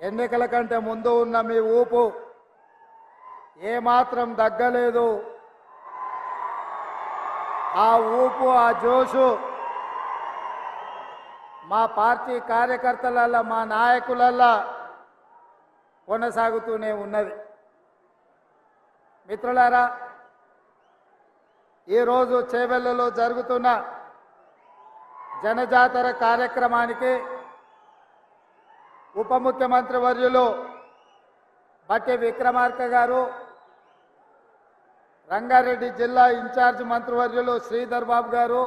ఎన్నికల కంటే ముందు ఉన్న మీ ఊపు ఏమాత్రం దగ్గలేదు ఆ ఊపు ఆ జోషు మా పార్టీ కార్యకర్తలల్ల మా నాయకులల్లా కొనసాగుతూనే ఉన్నది. మిత్రులారా ఈరోజు చేవెళ్ళలో జరుగుతున్న జనజాతర కార్యక్రమానికి ఉప ముఖ్యమంత్రి వర్యులు బట్టి విక్రమార్క గారు రంగారెడ్డి జిల్లా ఇన్ఛార్జ్ మంత్రివర్యులు శ్రీధర్ బాబు గారు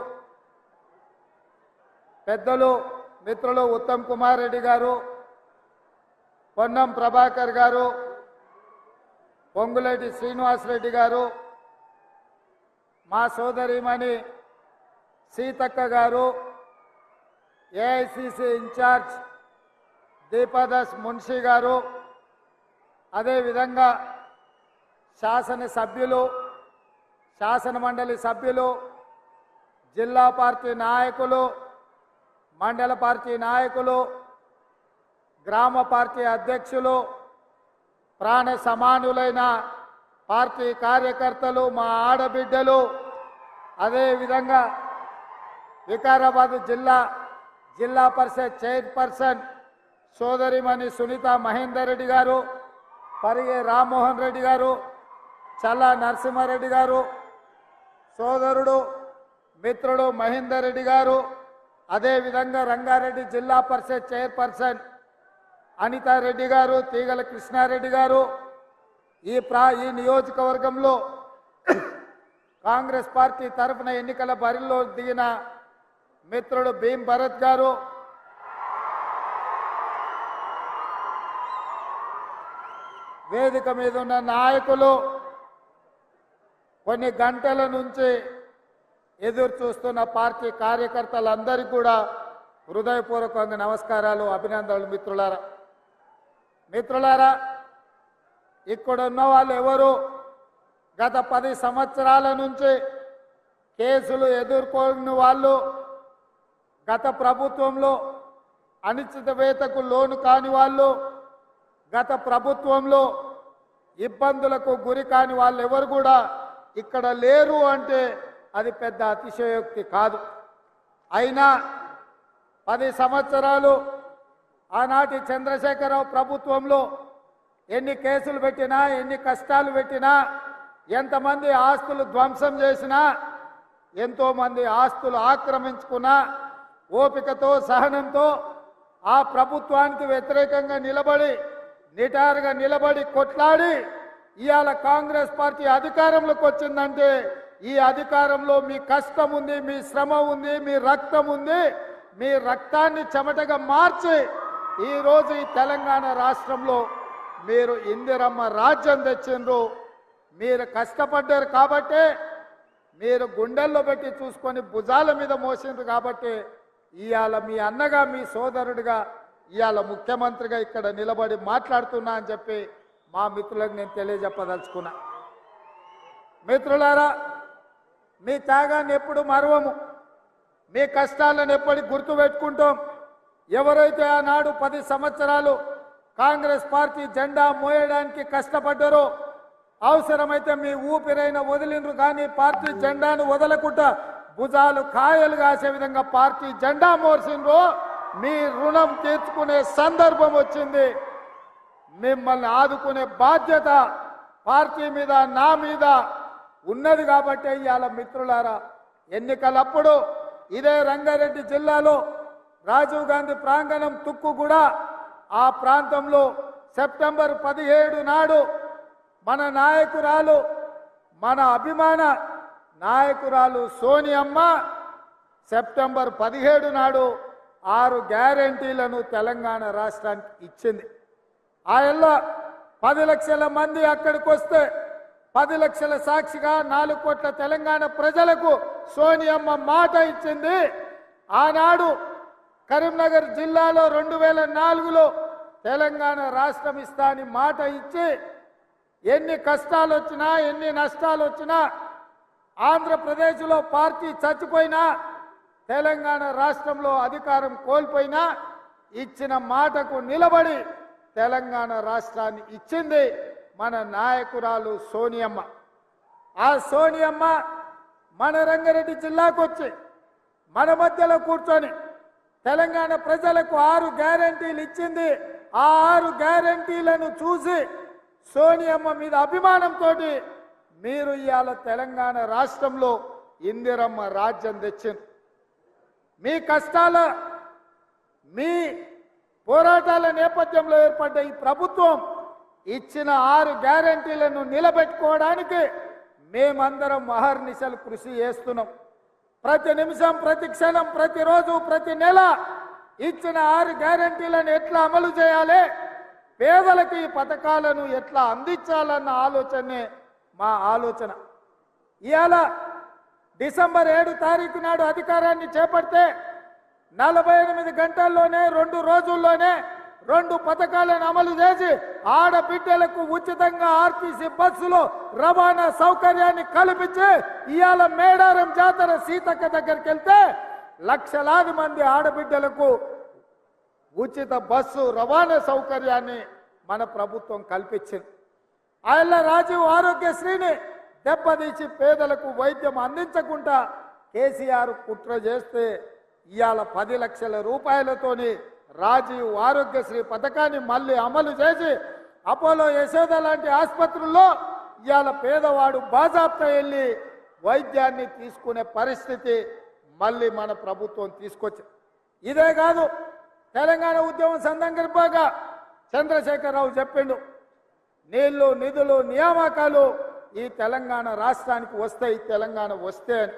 పెద్దలు మిత్రులు ఉత్తమ్ కుమార్ రెడ్డి గారు పొన్నం ప్రభాకర్ గారు పొంగులేటి శ్రీనివాసరెడ్డి గారు మా సోదరిమణి సీతక్క గారు ఏఐసిసి ఇన్ఛార్జ్ దీపాదాస్ మున్షి గారు అదేవిధంగా శాసన సభ్యులు శాసన మండలి సభ్యులు జిల్లా పార్టీ నాయకులు మండల పార్టీ నాయకులు గ్రామ పార్టీ అధ్యక్షులు ప్రాణ సమానులైన పార్టీ కార్యకర్తలు మా ఆడబిడ్డలు అదేవిధంగా వికారాబాద్ జిల్లా జిల్లా పరిషత్ చైర్పర్సన్ సోదరిమణి సునీత మహేందర్ రెడ్డి గారు పరిగే రామ్మోహన్ రెడ్డి గారు చల్లా నరసింహారెడ్డి గారు సోదరుడు మిత్రుడు మహేందర్ రెడ్డి గారు అదేవిధంగా రంగారెడ్డి జిల్లా పరిషత్ చైర్పర్సన్ అనితారెడ్డి గారు తీగల కృష్ణారెడ్డి గారు ఈ ప్రా ఈ నియోజకవర్గంలో కాంగ్రెస్ పార్టీ తరఫున ఎన్నికల బరిలో దిగిన మిత్రుడు భీమ్ భరత్ గారు వేదిక మీద ఉన్న నాయకులు కొన్ని గంటల నుంచి ఎదురు చూస్తున్న పార్టీ కార్యకర్తలందరికీ కూడా హృదయపూర్వకంగా నమస్కారాలు అభినందనలు మిత్రులారా. మిత్రులారా ఇక్కడ ఉన్న వాళ్ళు ఎవరు? గత పది సంవత్సరాల నుంచి కేసులు ఎదుర్కొని వాళ్ళు గత ప్రభుత్వంలో అనిశ్చిత వేతకు లోను కాని వాళ్ళు గత ప్రభుత్వంలో ఇబ్బందులకు గురి కాని వాళ్ళు ఎవరు కూడా ఇక్కడ లేరు అంటే అది పెద్ద అతిశయోక్తి కాదు. అయినా పది సంవత్సరాలు ఆనాటి చంద్రశేఖరరావు ప్రభుత్వంలో ఎన్ని కేసులు పెట్టినా ఎన్ని కష్టాలు పెట్టినా ఎంతమంది ఆస్తులు ధ్వంసం చేసినా ఎంతోమంది ఆస్తులు ఆక్రమించుకున్నా ఓపికతో సహనంతో ఆ ప్రభుత్వానికి వ్యతిరేకంగా నిలబడి నిటారుగా నిలబడి కొట్లాడి ఇవాళ కాంగ్రెస్ పార్టీ అధికారంలోకి వచ్చిందంటే ఈ అధికారంలో మీ కష్టం ఉంది మీ శ్రమ ఉంది మీ రక్తం ఉంది మీ రక్తాన్ని చెమటగా మార్చి ఈరోజు ఈ తెలంగాణ రాష్ట్రంలో మీరు ఇందిరమ్మ రాజ్యం తెచ్చిండ్రు. మీరు కష్టపడ్డారు కాబట్టే మీరు గుండెల్లో పెట్టి చూసుకొని భుజాల మీద మోసిండ్రు కాబట్టి ఇవాళ మీ అన్నగా మీ సోదరుడిగా ఇవాళ ముఖ్యమంత్రిగా ఇక్కడ నిలబడి మాట్లాడుతున్నా అని చెప్పి మా మిత్రులకు నేను తెలియజెప్పదలుచుకున్నా. మిత్రులారా మీ త్యాగాన్ని ఎప్పుడు మరవము? మీ కష్టాలను ఎప్పటికి గుర్తు పెట్టుకుంటాం. ఎవరైతే ఆనాడు పది సంవత్సరాలు కాంగ్రెస్ పార్టీ జెండా మోయడానికి కష్టపడ్డారో అవసరమైతే మీ ఊపిరైన వదిలిండ్రు కానీ పార్టీ జెండాను వదలకుండా భుజాలు కాయలు కాసే విధంగా పార్టీ జెండా మోర్చిండ్రు మీ రుణం తీర్చుకునే సందర్భం వచ్చింది. మిమ్మల్ని ఆదుకునే బాధ్యత పార్టీ మీద నా మీద ఉన్నది కాబట్టి ఇవాళ మిత్రులారా. ఎన్నికలప్పుడు ఇదే రంగారెడ్డి జిల్లాలో రాజీవ్ గాంధీ ప్రాంగణం తుక్కు కూడా ఆ ప్రాంతంలో సెప్టెంబర్ పదిహేడు నాడు మన నాయకురాలు మన అభిమాన నాయకురాలు సోనియమ్మ సెప్టెంబర్ పదిహేడు నాడు ఆరు గ్యారంటీలను తెలంగాణ రాష్ట్రానికి ఇచ్చింది. ఆయల్లో పది లక్షల మంది అక్కడికి వస్తే పది లక్షల సాక్షిగా నాలుగు కోట్ల తెలంగాణ ప్రజలకు సోనియమ్మ మాట ఇచ్చింది. ఆనాడు కరీంనగర్ జిల్లాలో రెండు వేల నాలుగులో తెలంగాణ రాష్ట్రం ఇస్తా అని మాట ఇచ్చి ఎన్ని కష్టాలు వచ్చినా ఎన్ని నష్టాలు వచ్చినా ఆంధ్రప్రదేశ్లో పార్టీ చచ్చిపోయినా తెలంగాణ రాష్ట్రంలో అధికారం కోల్పోయినా ఇచ్చిన మాటకు నిలబడి తెలంగాణ రాష్ట్రాన్ని ఇచ్చింది మన నాయకురాలు సోనియమ్మ. ఆ సోనియమ్మ మన రంగారెడ్డి జిల్లాకు వచ్చి మన మధ్యలో కూర్చొని తెలంగాణ ప్రజలకు ఆరు గ్యారంటీలు ఇచ్చింది. ఆ ఆరు గ్యారంటీలను చూసి సోనియమ్మ మీద అభిమానంతో మీరు ఇవాళ తెలంగాణ రాష్ట్రంలో ఇందిరమ్మ రాజ్యం తెచ్చింది మీ కష్టాల మీ పోరాటాల నేపథ్యంలో ఏర్పడ్డ ఈ ప్రభుత్వం ఇచ్చిన ఆరు గ్యారంటీలను నిలబెట్టుకోవడానికి మేమందరం మహర్నిశలు కృషి చేస్తున్నాం. ప్రతి నిమిషం ప్రతి క్షణం ప్రతిరోజు ప్రతి నెల ఇచ్చిన ఆరు గ్యారంటీలను ఎట్లా అమలు చేయాలి పేదలకు ఈ పథకాలను ఎట్లా అందించాలన్న ఆలోచనే మా ఆలోచన. ఇవాళ డిసెంబర్ ఏడు తారీఖు నాడు అధికారాన్ని చేపడితే నలభై ఎనిమిది గంటల్లోనే రెండు రోజుల్లోనే రెండు పథకాలను అమలు చేసి ఆడబిడ్డలకు ఉచితంగా ఆర్టీసీ బస్సులో రవాణా సౌకర్యాన్ని కల్పించి ఇవాళ మేడారం జాతర సీతక్క దగ్గరికి వెళ్తే లక్షలాది మంది ఆడబిడ్డలకు ఉచిత బస్సు రవాణా సౌకర్యాన్ని మన ప్రభుత్వం కల్పించింది. ఆయన రాజీవ్ ఆరోగ్యశ్రీని దెబ్బతీసి పేదలకు వైద్యం అందించకుండా కేసీఆర్ కుట్ర చేస్తే ఇవాళ పది లక్షల రూపాయలతోని రాజీవ్ ఆరోగ్యశ్రీ పథకాన్ని మళ్ళీ అమలు చేసి అపోలో యశోద లాంటి ఆసుపత్రుల్లో ఇవాళ పేదవాడు బాజాప్తా వెళ్ళి వైద్యాన్ని తీసుకునే పరిస్థితి మళ్ళీ మన ప్రభుత్వం తీసుకొచ్చి ఇదే కాదు తెలంగాణ ఉద్యమం సందర్భంగా చంద్రశేఖరరావు చెప్పిండు నీళ్ళు నిధులు నియామకాలు ఈ తెలంగాణ రాష్ట్రానికి వస్తాయి తెలంగాణ వస్తే అని.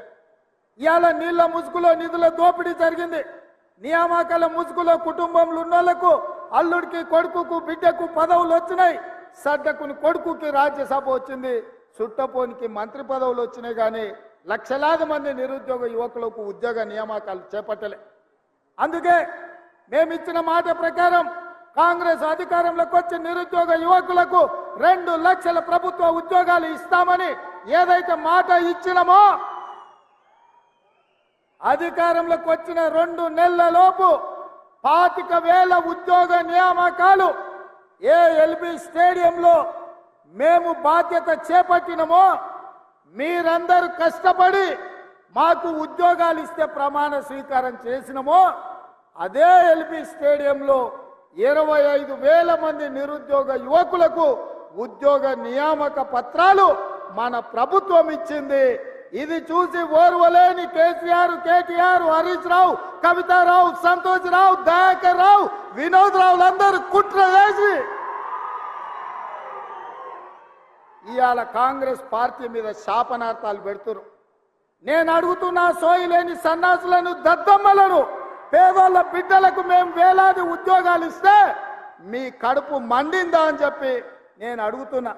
ఇవాళ నీళ్ళ ముసుగులో నిధుల దోపిడీ జరిగింది. నియామకాల ముసుగులో కుటుంబంలో ఉన్నోళ్ళకు అల్లుడికి కొడుకుకు బిడ్డకు పదవులు వచ్చినాయి. సడ్డకుని కొడుకుకి రాజ్యసభ వచ్చింది. చుట్టపోనికి మంత్రి పదవులు వచ్చినాయి కానీ లక్షలాది మంది నిరుద్యోగ యువకులకు ఉద్యోగ నియామకాలు చేపట్టలే. అందుకే మేమిచ్చిన మాట ప్రకారం కాంగ్రెస్ అధికారంలోకి వచ్చి నిరుద్యోగ యువకులకు రెండు లక్షల ప్రభుత్వ ఉద్యోగాలు ఇస్తామని ఏదైతే మాట ఇచ్చినమో అధికారంలోకి వచ్చిన రెండు నెలల లోపు పాతిక వేల ఉద్యోగ నియామకాలు ఏ ఎల్బి స్టేడియంలో మేము బాధ్యత చేపట్టినమో మీరందరూ కష్టపడి మాకు ఉద్యోగాలు ఇస్తే ప్రమాణ స్వీకారం చేసినమో అదే ఎల్బి స్టేడియంలో ఇరవై ఐదు వేల మంది నిరుద్యోగ యువకులకు ఉద్యోగ నియామక పత్రాలు మన ప్రభుత్వం ఇచ్చింది. ఇది చూసి ఓర్వలేని కేసీఆర్ కేటీఆర్ హరీష్ రావు కవితారావు సంతోష్ రావు దయాకర్ రావు వినోద్ రావులందరూ కుట్ర చేసి ఇవాళ కాంగ్రెస్ పార్టీ మీద శాపనార్థాలు పెడుతున్నారు నేను అడుగుతున్నా సోయి లేని సన్నాసులను దద్దమ్మలను పేదోళ్ళ బిడ్డలకు మేము వేలాది ఉద్యోగాలు ఇస్తే మీ కడుపు మండిందా అని చెప్పి నేను అడుగుతున్నా.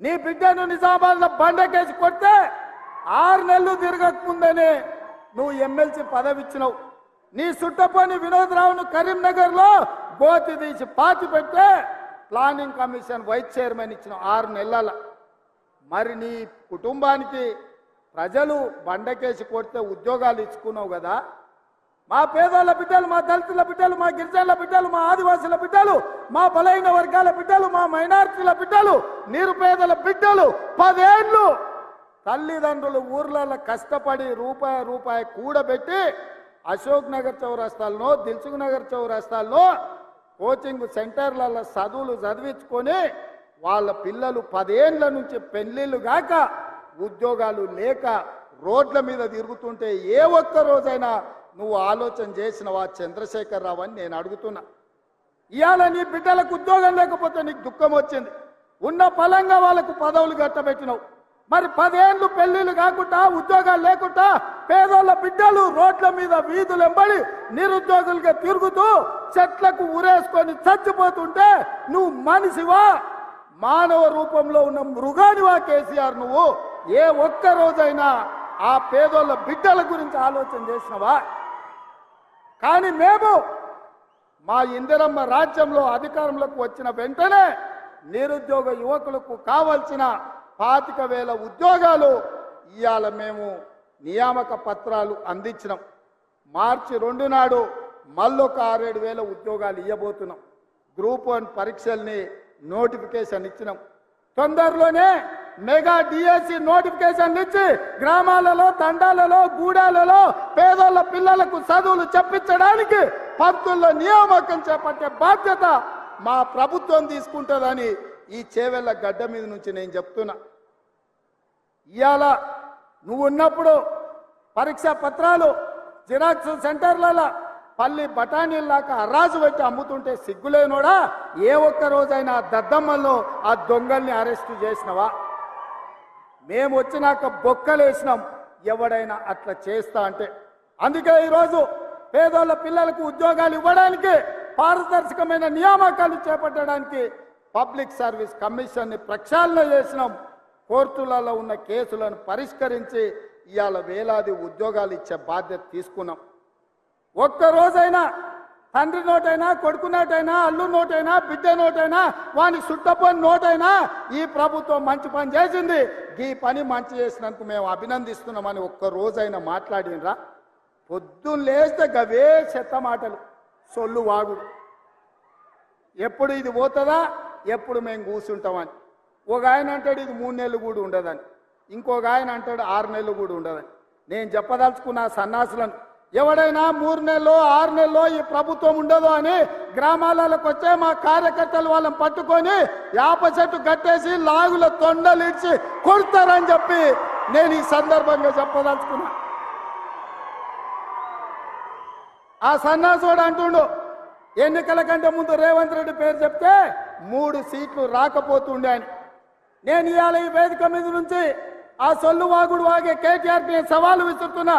నీ బిడ్డను నిజామాబాద్లో బండకేసి కొడితే ఆరు నెలలు తిరగకముందనే నువ్వు ఎమ్మెల్సీ పదవి ఇచ్చినావు నీ సుట్టపోని వినోద్ రావును కరీంనగర్లో గోతి తీసి పాతి పెట్టే ప్లానింగ్ కమిషన్ వైస్ చైర్మన్ ఇచ్చిన ఆరు నెలల. మరి నీ కుటుంబానికి ప్రజలు బండకేసి కొడితే ఉద్యోగాలు ఇచ్చుకున్నావు కదా? మా పేదోళ్ళ బిడ్డలు మా దళితుల బిడ్డలు మా గిరిజనుల బిడ్డలు మా ఆదివాసుల బిడ్డలు మా బలైన వర్గాల బిడ్డలు మా మైనార్టీల బిడ్డలు నిరుపేదల బిడ్డలు పదేళ్ళు తల్లిదండ్రులు ఊర్లలో కష్టపడి రూపాయి రూపాయి కూడబెట్టి అశోక్ నగర్ చౌరస్తాల్లో దిల్సుఖ్ నగర్ చౌరస్తాల్లో కోచింగ్ సెంటర్లలో చదువులు చదివించుకొని వాళ్ళ పిల్లలు పదేళ్ళ నుంచి పెళ్ళిళ్ళు గాక ఉద్యోగాలు లేక రోడ్ల మీద తిరుగుతుంటే ఏ ఒక్క రోజైనా నువ్వు ఆలోచన చేసినవా చంద్రశేఖర్ రావు అని నేను అడుగుతున్నా. ఇవాళ నీ బిడ్డలకు ఉద్యోగం లేకపోతే నీకు దుఃఖం వచ్చింది. ఉన్న ఫలంగా వాళ్ళకు పదవులు కట్టబెట్టినావు. మరి పదేళ్ళు పెళ్ళిళ్ళు కాకుండా ఉద్యోగాలు లేకుండా పేదోళ్ళ బిడ్డలు రోడ్ల మీద వీధులు ఎంబడి నిరుద్యోగులుగా తిరుగుతూ చెట్లకు ఉరేసుకొని చచ్చిపోతుంటే నువ్వు మనిషివా? మానవ రూపంలో ఉన్న మృగానివా కేసీఆర్ నువ్వు? ఏ ఒక్క రోజైనా ఆ పేదోళ్ళ బిడ్డల గురించి ఆలోచన చేసినవా? కానీ మేము మా ఇందిరమ్మ రాజ్యంలో అధికారంలోకి వచ్చిన వెంటనే నిరుద్యోగ యువకులకు కావలసిన పాతిక వేల ఉద్యోగాలు ఇవాళ మేము నియామక పత్రాలు అందించినాం. మార్చి రెండు నాడు మళ్ళొక ఆరేడు వేల ఉద్యోగాలు ఇవ్వబోతున్నాం గ్రూప్ వన్ పరీక్షల్ని నోటిఫికేషన్ ఇచ్చినాం. తొందరలోనే మెగా డిఎస్సి నోటిఫికేషన్ ఇచ్చి గ్రామాలలో తండాలలో గూడాలలో పేదోళ్ళ పిల్లలకు చదువులు చెప్పించడానికి పంతుల్లో నియామకం చేపట్టే బాధ్యత మా ప్రభుత్వం తీసుకుంటుందని ఈ చేవెళ్ళ గడ్డ మీద నుంచి నేను చెప్తున్నా. ఇవాళ నువ్వు ఉన్నప్పుడు పరీక్ష పత్రాలు జిరాక్స్ సెంటర్లలో పల్లి బఠానీల్లాక అరాజు పెట్టి అమ్ముతుంటే సిగ్గులేనోడా? ఏ ఒక్క రోజైనా దద్దమ్మల్లో ఆ దొంగల్ని అరెస్టు చేసినవా? మేము వచ్చినాక బొక్కలేసినాం. ఎవడైనా అట్లా చేస్తా అంటే. అందుకే ఈరోజు పేదోళ్ళ పిల్లలకు ఉద్యోగాలు ఇవ్వడానికి పారదర్శకమైన నియామకాలు చేపట్టడానికి పబ్లిక్ సర్వీస్ కమిషన్ని ప్రక్షాళన చేసినాం. కోర్టులలో ఉన్న కేసులను పరిష్కరించి ఇవాళ వేలాది ఉద్యోగాలు ఇచ్చే బాధ్యత తీసుకున్నాం. ఒక్క రోజైనా తండ్రి నోటైనా కొడుకు నోటైనా అల్లు నోటైనా బిడ్డ నోటైనా వాని సుట్టపోని నోటైనా ఈ ప్రభుత్వం మంచి పని చేసింది. ఈ పని మంచి చేసినందుకు మేము అభినందిస్తున్నామని ఒక్క రోజైనా మాట్లాడినరా? పొద్దున్న లేస్తే గవే చెత్త మాటలు సొల్లు వాగుడు. ఎప్పుడు ఇది పోతుందా? ఎప్పుడు మేము కూర్చుంటామని ఒక ఆయన అంటాడు ఇది మూడు నెలలు కూడా ఉండదని. ఇంకొక ఆయన అంటాడు ఆరు నెలలు కూడా ఉండదని. నేను చెప్పదలుచుకున్న సన్నాసులను ఎవడైనా మూడు నెలలో ఆరు నెలలో ఈ ప్రభుత్వం ఉండదు అని గ్రామాలకు వచ్చే మా కార్యకర్తలు వాళ్ళని పట్టుకొని యాప చెట్టు కట్టేసి లాగుల తొండలు ఇచ్చి కొడతారని చెప్పి నేను ఈ సందర్భంగా చెప్పదలుచుకున్నా. ఆ సన్నాసుడు అంటుండు ఎన్నికల కంటే ముందు రేవంత్ రెడ్డి పేరు చెప్తే మూడు సీట్లు రాకపోతుండే అని. నేను ఇవాళ ఈ వేదిక మీద నుంచి ఆ సొల్లు వాగుడు వాగే కేటీఆర్ నేను సవాలు విసురుతున్నా.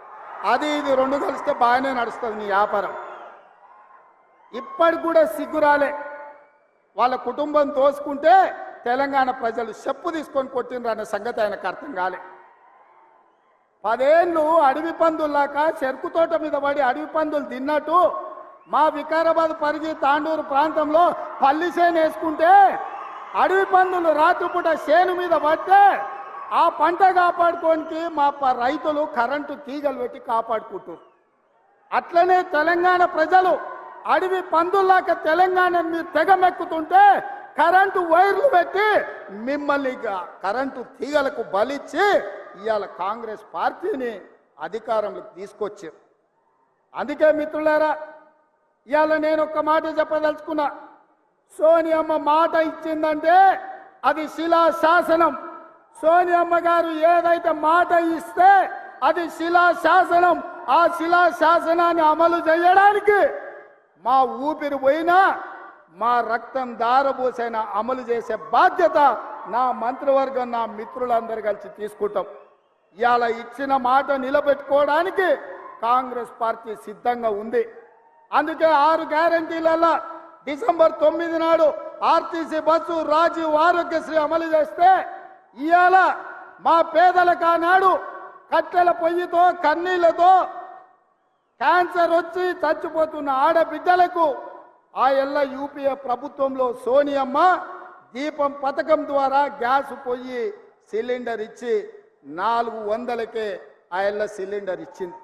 అది ఇది రెండు కలిస్తే బాగానే నడుస్తుంది నీ వ్యాపారం. ఇప్పటికి కూడా సిగ్గు రాలే. వాళ్ళ కుటుంబం తోసుకుంటే తెలంగాణ ప్రజలు చెప్పు తీసుకొని కొట్టిండ్రు అనే సంగతి ఆయనకు అర్థం కాలే. పదేళ్ళు అడవి పందుల్లాక చెరుకు తోట మీద పడి అడవి పందులు తిన్నట్టు మా వికారాబాద్ పరిధి తాండూరు ప్రాంతంలో పల్లి చేను వేసుకుంటే అడవి పందులు రాత్రిపూట చేను మీద పడితే ఆ పంట కాపాడుకోనికి మా రైతులు కరెంటు తీగలు పెట్టి కాపాడుకుంటారు అట్లనే తెలంగాణ ప్రజలు అడవి పందుల్లాక తెలంగాణ మీరు తెగమెక్కుతుంటే కరెంటు వైర్లు పెట్టి మిమ్మల్ని కరెంటు తీగలకు బలిచ్చి ఇవాళ కాంగ్రెస్ పార్టీని అధికారంలోకి తీసుకొచ్చారు. అందుకే మిత్రులారా ఇవాళ నేను ఒక మాట చెప్పదలుచుకున్నా. సోనియమ్మ మాట ఇచ్చిందంటే అది శిలా శాసనం సోనియమ్మ గారు ఏదైతే మాట ఇస్తే అది శిలా శాసనం. ఆ శిలా శాసనాన్ని అమలు చేయడానికి మా ఊపిరి పోయినా మా రక్తం దారబోసైన అమలు చేసే బాధ్యత నా మంత్రివర్గం నా మిత్రులందరూ కలిసి తీసుకుంటాం. ఇవాళ ఇచ్చిన మాట నిలబెట్టుకోవడానికి కాంగ్రెస్ పార్టీ సిద్ధంగా ఉంది. అందుకే ఆరు గ్యారంటీలలో డిసెంబర్ తొమ్మిది నాడు ఆర్టీసీ బస్సు రాజీవ్ ఆరోగ్యశ్రీ అమలు చేస్తే ఇవాళ మా పేదలకు ఆనాడు కట్టెల పొయ్యితో కన్నీళ్ళతో క్యాన్సర్ వచ్చి చచ్చిపోతున్న ఆడబిడ్డలకు ఆ ఎల్ల యూపీఏ ప్రభుత్వంలో సోనియమ్మ దీపం పథకం ద్వారా గ్యాస్ పొయ్యి సిలిండర్ ఇచ్చి నాలుగు వందలకే ఆ ఎల్ల సిలిండర్ ఇచ్చింది.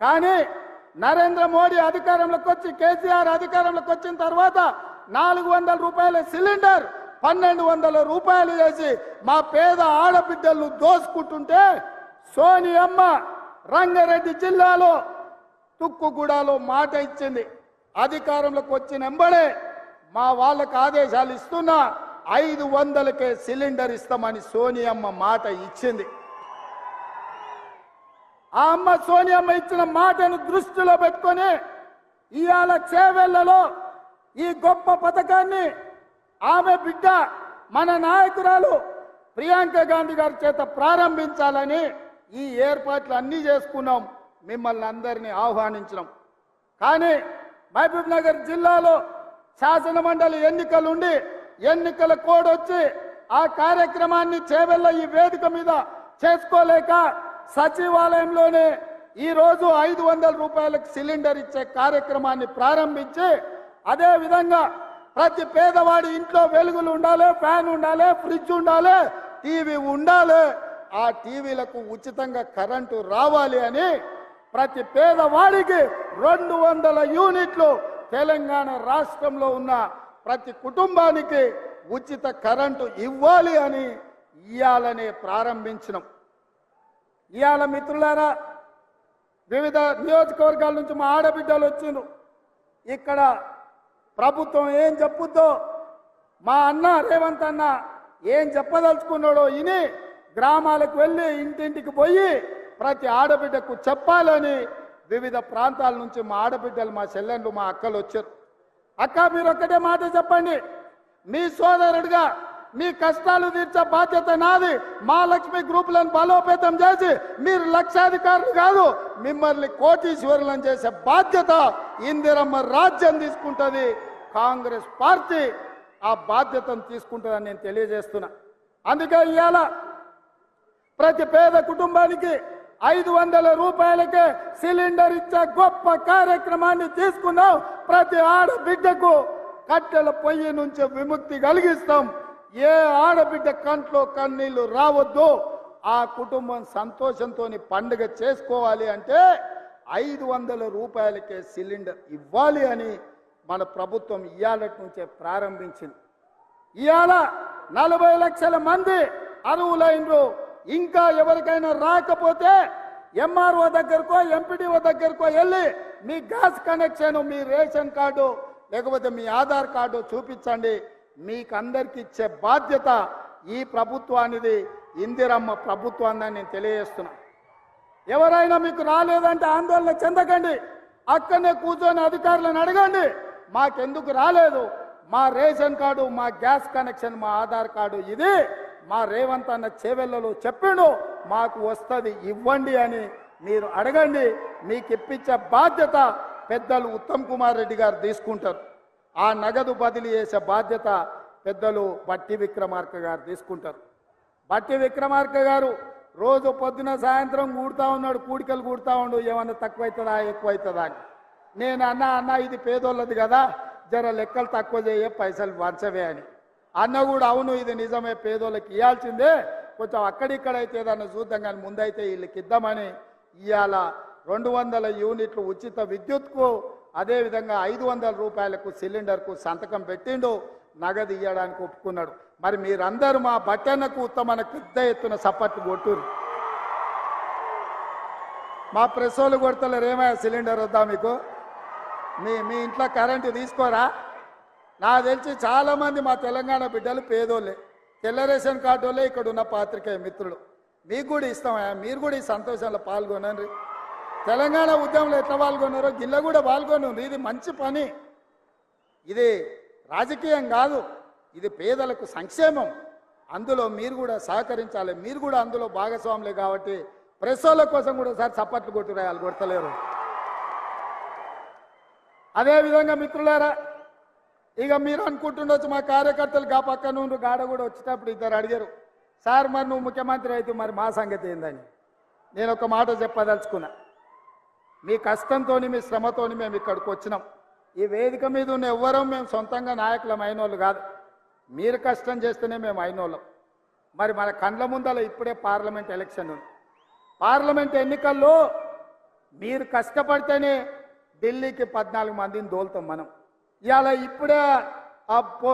కానీ నరేంద్ర మోడీ అధికారంలోకి వచ్చి కేసీఆర్ అధికారంలోకి వచ్చిన తర్వాత నాలుగు వందల రూపాయల సిలిండర్ పన్నెండు వందల రూపాయలు చేసి మా పేద ఆడబిడ్డలను దోసుకుంటుంటే సోనియమ్మ రంగారెడ్డి జిల్లాలో తుక్కుగూడలో మాట ఇచ్చింది. అధికారంలోకి వచ్చిన ఎంబడే మా వాళ్ళకు ఆదేశాలు ఇస్తున్నా ఐదు వందలకే సిలిండర్ ఇస్తామని సోనియమ్మ మాట ఇచ్చింది. ఆ అమ్మ సోనియమ్మ ఇచ్చిన మాటను దృష్టిలో పెట్టుకొని ఇవాళ చేవెళ్ళలో ఈ గొప్ప పథకాన్ని ఆమె బిడ్డ మన నాయకురాలు ప్రియాంక గాంధీ గారి చేత ప్రారంభించాలని ఈ ఏర్పాట్లు అన్నీ చేసుకున్నాం. మిమ్మల్ని అందరినీ ఆహ్వానించినాం. కానీ మహబూబ్ నగర్ జిల్లాలో శాసన మండలి ఎన్నికలుండి ఎన్నికల కోడ్ వచ్చి ఆ కార్యక్రమాన్ని చేవెళ్ళ ఈ వేదిక మీద చేసుకోలేక సచివాలయంలోనే ఈరోజు ఐదు వందల రూపాయలకు సిలిండర్ ఇచ్చే కార్యక్రమాన్ని ప్రారంభించి అదే విధంగా ప్రతి పేదవాడి ఇంట్లో వెలుగులు ఉండాలి ఫ్యాన్ ఉండాలి ఫ్రిడ్జ్ ఉండాలి టీవీ ఉండాలి. ఆ టీవీలకు ఉచితంగా కరెంటు రావాలి అని ప్రతి పేదవాడికి రెండు వందల యూనిట్లు తెలంగాణ రాష్ట్రంలో ఉన్న ప్రతి కుటుంబానికి ఉచిత కరెంటు ఇవ్వాలి అని ఇయ్యాలనే ప్రారంభించినాం. ఇవాళ మిత్రులారా వివిధ నియోజకవర్గాల నుంచి మా ఆడబిడ్డలు వచ్చిండ్రు. ఇక్కడ ప్రభుత్వం ఏం చెప్పుద్దో మా అన్న రేవంత్ అన్న ఏం చెప్పదలుచుకున్నాడో ఇని గ్రామాలకు వెళ్ళి ఇంటింటికి పోయి ప్రతి ఆడబిడ్డకు చెప్పాలని వివిధ ప్రాంతాల నుంచి మా ఆడబిడ్డలు మా చెల్లెళ్ళు మా అక్కలు వచ్చారు. అక్క మీరు ఒక్కటే మాట చెప్పండి. మీ సోదరుడిగా మీ కష్టాలు తీర్చే బాధ్యత నాది. మా లక్ష్మి గ్రూపులను బలోపేతం చేసి మీరు లక్షాధికారులు కాదు మిమ్మల్ని కోటీశ్వరులను చేసే బాధ్యత ఇందిరమ్మ రాజ్యం తీసుకుంటుంది. కాంగ్రెస్ పార్టీ ఆ బాధ్యతను తీసుకుంటుందని నేను తెలియజేస్తున్నా. అందుకే ఇవాళ ప్రతి పేద కుటుంబానికి ఐదు వందల రూపాయలకే సిలిండర్ ఇచ్చే గొప్ప కార్యక్రమాన్ని తీసుకున్నాం ప్రతి ఆడబిడ్డకు కట్టెల పొయ్యి నుంచి విముక్తి కలిగిస్తాం. ఏ ఆడబిడ్డ కంట్లో కన్నీళ్ళు రావద్దు ఆ కుటుంబం సంతోషంతో పండుగ చేసుకోవాలి అంటే ఐదు వందల రూపాయలకే సిలిండర్ ఇవ్వాలి అని మన ప్రభుత్వం ఇవాళ నుంచే ప్రారంభించింది. ఇవాళ నలభై లక్షల మంది అరువులైనరు ఇంకా ఎవరికైనా రాకపోతే ఎంఆర్ఓ దగ్గరకో ఎంపీడీఓ దగ్గరకో వెళ్ళి మీ గ్యాస్ కనెక్షన్ మీ రేషన్ కార్డు లేకపోతే మీ ఆధార్ కార్డు చూపించండి. మీకు అందరికి ఇచ్చే బాధ్యత ఈ ప్రభుత్వానిది. ఇందిరమ్మ ప్రభుత్వాన్ని నేను తెలియజేస్తున్నా. ఎవరైనా మీకు రాలేదంటే ఆందోళన చెందకండి. అక్కడనే కూర్చొని అధికారులను అడగండి. మాకెందుకు రాలేదు? మా రేషన్ కార్డు మా గ్యాస్ కనెక్షన్ మా ఆధార్ కార్డు ఇది. మా రేవంత్ అన్న చేవెళ్ళలో చెప్పిండు మాకు వస్తుంది ఇవ్వండి అని మీరు అడగండి. మీకు ఇప్పించే బాధ్యత పెద్దలు ఉత్తమ్ కుమార్ రెడ్డి గారు తీసుకుంటారు. ఆ నగదు బదిలీ చేసే బాధ్యత పెద్దలు బట్టి విక్రమార్క గారు తీసుకుంటారు. బట్టి విక్రమార్క గారు రోజు పొద్దున సాయంత్రం కూడుతూ ఉన్నాడు కూడికలు కూడుతూ ఉండు ఏమన్నా తక్కువైతుందా ఎక్కువైతుందా అని. నేను అన్న అన్న ఇది పేదోళ్ళది కదా జర లెక్కలు తక్కువ చేయ పైసలు వంచవే అని. అన్న కూడా అవును ఇది నిజమే పేదోళ్ళకి ఇవ్వాల్సిందే కొంచెం అక్కడిక్కడ అయితే ఏదన్నా చూద్దాం కానీ ముందైతే వీళ్ళకి ఇద్దామని ఇవాళ రెండు వందల యూనిట్లు ఉచిత విద్యుత్కు అదేవిధంగా ఐదు వందల రూపాయలకు సిలిండర్కు సంతకం పెట్టిండు నగదు ఇవ్వడానికి ఒప్పుకున్నాడు. మరి మీరందరూ మా బట్టన్నకు ఉత్తమన పెద్ద ఎత్తున సపోర్ట్ కొట్టురు మా ప్రెస్ వాళ్ళు కొడతలేరు ఏమయ్యా సిలిండర్ వద్దా మీకు? మీ మీ ఇంట్లో కరెంటు తీసుకోరా? నాకు తెలిసి చాలామంది మా తెలంగాణ బిడ్డలు పేదోళ్ళే. తెల్ల రేషన్ కార్డు వాళ్ళే ఇక్కడ ఉన్న పాత్రికేయ మిత్రులు. మీకు కూడా ఇస్తామయ్యా మీరు కూడా ఈ సంతోషంలో పాల్గొనండి. తెలంగాణ ఉద్యమంలో ఎట్లా పాల్గొన్నారో గిల్ల కూడా పాల్గొన్నారు. ఇది మంచి పని. ఇది రాజకీయం కాదు. ఇది పేదలకు సంక్షేమం. అందులో మీరు కూడా సహకరించాలి. మీరు కూడా అందులో భాగస్వాములే కాబట్టి ప్రెస్ కోసం కూడా సార్ చప్పట్లు కొట్టురాయాలి కొడతలేరు. అదేవిధంగా మిత్రులారా ఇక మీరు అనుకుంటుండొచ్చు మా కార్యకర్తలు గా పక్క నుండి గాడ కూడా వచ్చేటప్పుడు ఇద్దరు అడిగారు. సార్ మరి నువ్వు ముఖ్యమంత్రి అయితే మరి మా సంగతి ఏందని? నేను ఒక మాట చెప్పదలుచుకున్నా. మీ కష్టంతో మీ శ్రమతో మేము ఇక్కడికి వచ్చినాం. ఈ వేదిక మీద ఉన్న ఎవ్వరం మేము సొంతంగా నాయకులం అయినోళ్ళు కాదు. మీరు కష్టం చేస్తేనే మేము అయినోళ్ళం. మరి మన కండ్ల ముందల ఇప్పుడే పార్లమెంట్ ఎలక్షన్ ఉంది. పార్లమెంట్ ఎన్నికల్లో మీరు కష్టపడితేనే ఢిల్లీకి పద్నాలుగు మందిని దోలుతాం మనం. ఇవాళ ఇప్పుడే ఆ పో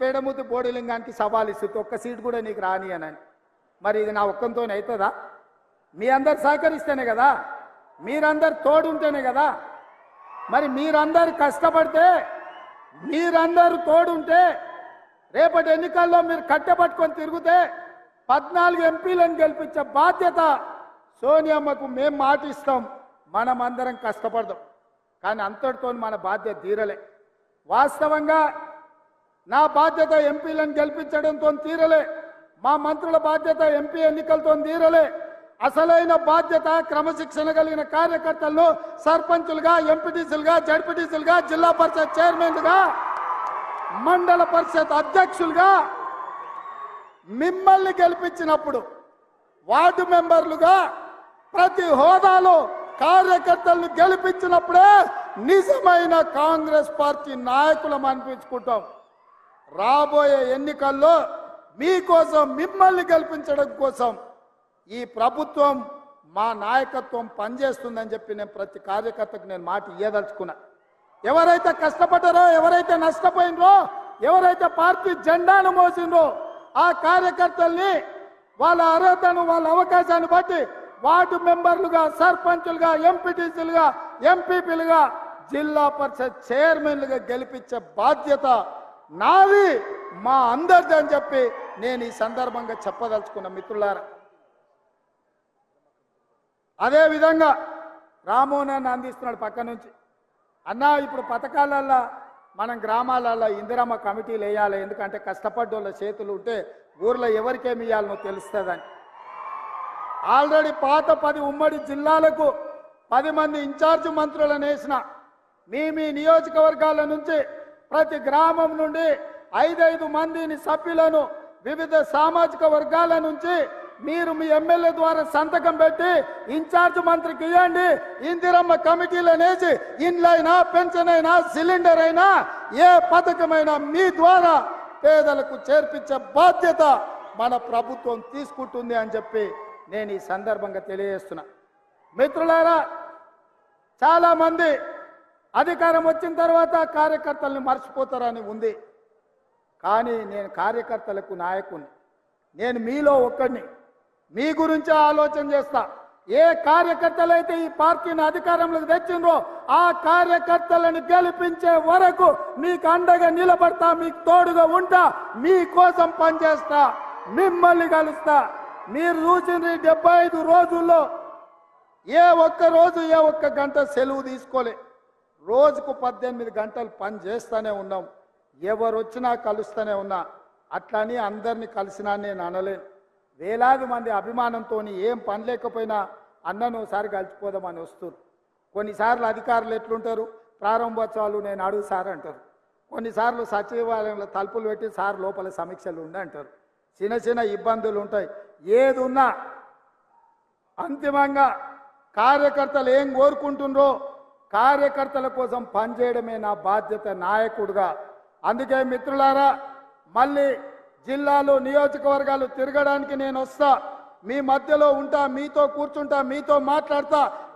పేడముద్దు బోడిలింగానికి సవాల్ ఇస్తుంది. ఒక్క సీట్ కూడా నీకు రాని అని మరి ఇది నా ఒక్కంతో అవుతుందా మీ అందరు సహకరిస్తేనే కదా? మీరందరు తోడుంటేనే కదా. మరి మీరందరు కష్టపడితే మీరందరూ తోడుంటే రేపటి ఎన్నికల్లో మీరు కట్టెపట్టుకొని తిరిగితే పద్నాలుగు ఎంపీలను గెలిపించే బాధ్యత సోనియమ్మకు మేము మాటిస్తాం. మనం అందరం కష్టపడదాం. కానీ అంతటితో మన బాధ్యత తీరలే. వాస్తవంగా నా బాధ్యత ఎంపీలను గెలిపించడంతో తీరలే. మా మంత్రుల బాధ్యత ఎంపీ ఎన్నికలతో తీరలే. అసలైన బాధ్యత క్రమశిక్షణ కలిగిన కార్యకర్తలను సర్పంచులుగా ఎంపీటీసీలుగా జడ్పీటీసీలుగా జిల్లా పరిషత్ చైర్మన్లుగా మండల పరిషత్ అధ్యక్షులుగా మిమ్మల్ని గెలిపించినప్పుడు వార్డు మెంబర్లుగా ప్రతి హోదాలో కార్యకర్తలను గెలిపించినప్పుడే నిజమైన కాంగ్రెస్ పార్టీ నాయకులం అనిపించుకుంటాం. రాబోయే ఎన్నికల్లో మీకోసం మిమ్మల్ని గెలిపించడం కోసం ఈ ప్రభుత్వం మా నాయకత్వం పనిచేస్తుందని చెప్పి నేను ప్రతి కార్యకర్తకు నేను మాట ఇయ్యదలుచుకున్నా. ఎవరైతే కష్టపడ్డారో ఎవరైతే నష్టపోయినరో ఎవరైతే పార్టీ జెండాను మోసిండ్రో ఆ కార్యకర్తల్ని వాళ్ళ అర్హతను వాళ్ళ అవకాశాన్ని బట్టి వార్డు మెంబర్లుగా సర్పంచులుగా ఎంపీటీసీలుగా ఎంపీపీలుగా జిల్లా పరిషత్ చైర్మన్లుగా గెలిపించే బాధ్యత నాది మా అందరిది అని చెప్పి నేను ఈ సందర్భంగా చెప్పదలుచుకున్న మిత్రులారా. అదే విధంగా రామోహన్ అందిస్తున్నాడు పక్క నుంచి. అన్న ఇప్పుడు పథకాలల్లో మనం గ్రామాలలో ఇందిరమ్మ కమిటీలు వేయాలి. ఎందుకంటే కష్టపడ్డోళ్ళ చేతులు ఉంటే ఊర్లో ఎవరికేమి ఇవ్వాలనో తెలుస్తుందని. ఆల్రెడీ పాత పది ఉమ్మడి జిల్లాలకు పది మంది ఇన్ఛార్జ్ మంత్రులను వేసిన మీ మీ నియోజకవర్గాల నుంచి ప్రతి గ్రామం నుండి ఐదైదు మందిని సభ్యులను వివిధ సామాజిక వర్గాల నుంచి మీరు మీ ఎమ్మెల్యే ద్వారా సంతకం పెట్టి ఇన్ఛార్జ్ మంత్రికి ఇవ్వండి ఇందిరమ్మ కమిటీలను అనేసి ఇండ్లైనా పెన్షన్ అయినా సిలిండర్ అయినా ఏ పథకమైనా మీ ద్వారా పేదలకు చేర్పించే బాధ్యత మన ప్రభుత్వం తీసుకుంటుంది అని చెప్పి నేను ఈ సందర్భంగా తెలియజేస్తున్నా. మిత్రులారా చాలా మంది అధికారం వచ్చిన తర్వాత కార్యకర్తల్ని మర్చిపోతారని ఉంది. కానీ నేను కార్యకర్తలకు నాయకుని నేను మీలో ఒక్కడిని. మీ గురించి ఆలోచన చేస్తా. ఏ కార్యకర్తలైతే ఈ పార్టీని అధికారంలోకి తెచ్చిండ్రో ఆ కార్యకర్తలను గెలిపించే వరకు మీకు అండగా నిలబడతా మీకు తోడుగా ఉంటా మీకోసం పనిచేస్తా మిమ్మల్ని కలుస్తా. మీరు చూసిన డెబ్బై ఐదు రోజుల్లో ఏ ఒక్క రోజు ఏ ఒక్క గంట సెలవు తీసుకోలే. రోజుకు పద్దెనిమిది గంటలు పని చేస్తూనే ఉన్నాం. ఎవరు వచ్చినా కలుస్తూనే ఉన్నా. అట్లని అందరినీ కలిసినా నేను అనలేను. వేలాది మంది అభిమానంతో ఏం పని లేకపోయినా అన్నను ఒకసారి కలిసిపోదామని వస్తారు కొన్నిసార్లు అధికారులు ఎట్లుంటారు? ప్రారంభోత్సవాలు నేను అడుగు సార్ అంటారు. కొన్నిసార్లు సచివాలయంలో తలుపులు పెట్టి సార్ లోపల సమీక్షలు ఉండి అంటారు. చిన్న చిన్న ఇబ్బందులు ఉంటాయి. ఏది ఉన్నా అంతిమంగా కార్యకర్తలు ఏం కోరుకుంటుండ్రో కార్యకర్తల కోసం పనిచేయడమే నా బాధ్యత నాయకుడుగా. అందుకే మిత్రులారా మళ్ళీ జిల్లాలు నియోజకవర్గాలు తిరగడానికి నేను వస్తా. మీ మధ్యలో ఉంటా మీతో కూర్చుంటా మీతో మాట్లాడతా.